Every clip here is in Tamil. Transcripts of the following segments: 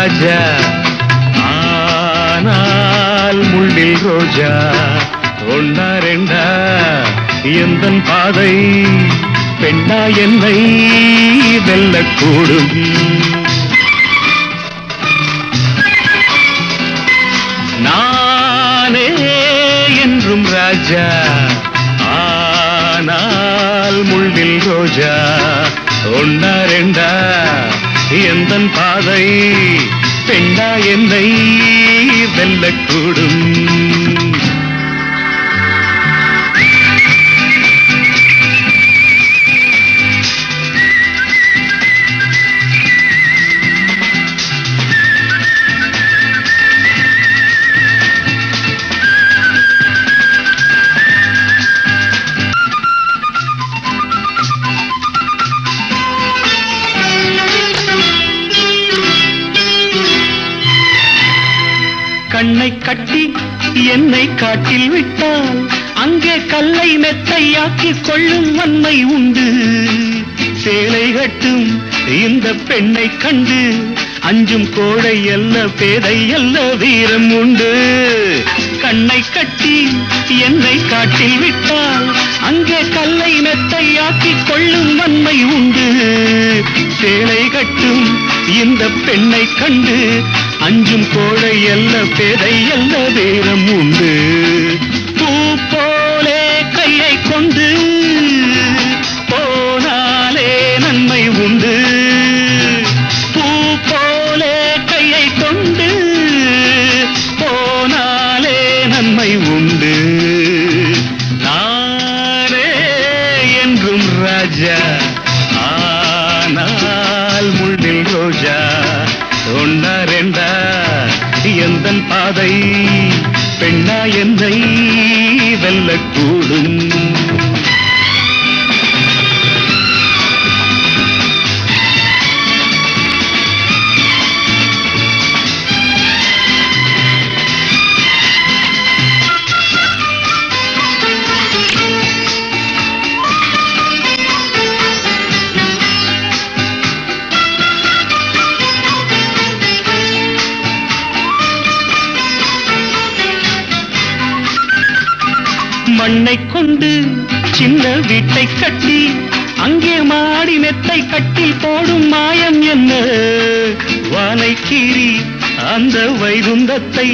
ராஜா. ஆனால் முள்ளில் ரோஜா. ஒன்னா ரெண்டா. எந்த பாதை? பெண்ணா என்னை வெல்லக்கூடும். நானே என்றும் ராஜா. ஆனால் முள்ளில் ரோஜா. ஒன்னா ரெண்டா. எந்தன் பாதை பெண்ணா என்னை வெல்லக்கூடும். கட்டி என்னை காட்டில் விட்டால் அங்கே கல்லை மெத்தையாக்கி கொள்ளும் வன்மை உண்டு. சேலை கட்டும் இந்த பெண்ணை கண்டு அஞ்சும் கோடை அல்ல பேதை அல்ல வீரம் உண்டு. கண்ணை கட்டி என்னை காட்டில் விட்டால் அங்கே கல்லை மெத்தையாக்கி கொள்ளும் வன்மை உண்டு. சேலை கட்டும் இந்த பெண்ணை கண்டு அஞ்சும் கோழை அல்ல பேதை அல்ல வீரம் உண்டு. பூ போலே கையை கொண்டு போனாலே நன்மை உண்டு. பூ போலே கையை கொண்டு போனாலே நன்மை உண்டு. நானே என்றும் ராஜா ஆனால் முள்ளில் ரோஜா. ஒன்னா ரெண்டா எந்தன் பாதை? பெண்ணா என்னை வெல்லக்கூடும். மண்ணை கொண்டு சின்ன வீட்டை கட்டி அங்கே மாடி மெத்தை கட்டி போடும் மாயம் என்ன? வானை கீறி அந்த வைகுந்தத்தை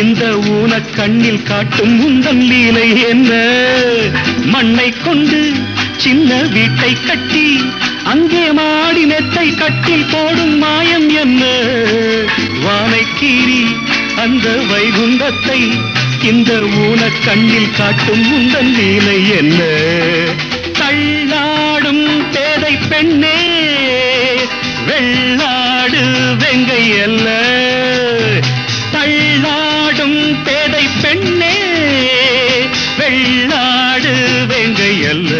இந்த ஊன கண்ணில் காட்டும் உந்தன் லீலை என்ன? மண்ணை கொண்டு சின்ன வீட்டை கட்டி அங்கே மாடி மெத்தை கட்டி போடும் மாயம் என்ன? வானை கீறி அந்த வைகுந்தத்தை இந்த ஊன கண்ணில் காட்டும் உந்தன் லீலை என்ன? தள்ளாடும் பேதை பெண்ணே வெள்ளாடு வெங்கை அல்ல. தள்ளாடும் பேதை பெண்ணே வெள்ளாடு வெங்கை அல்ல.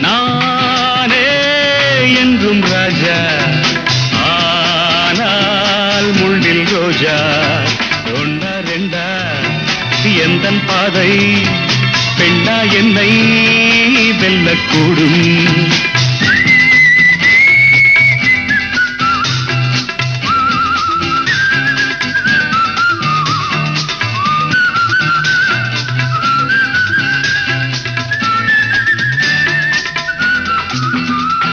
நானே என்றும் ராஜா ஆனால் முள்ளில் ரோஜா. எந்தன் பாதை பெண்ணா என்னை வெல்லக்கூடும்.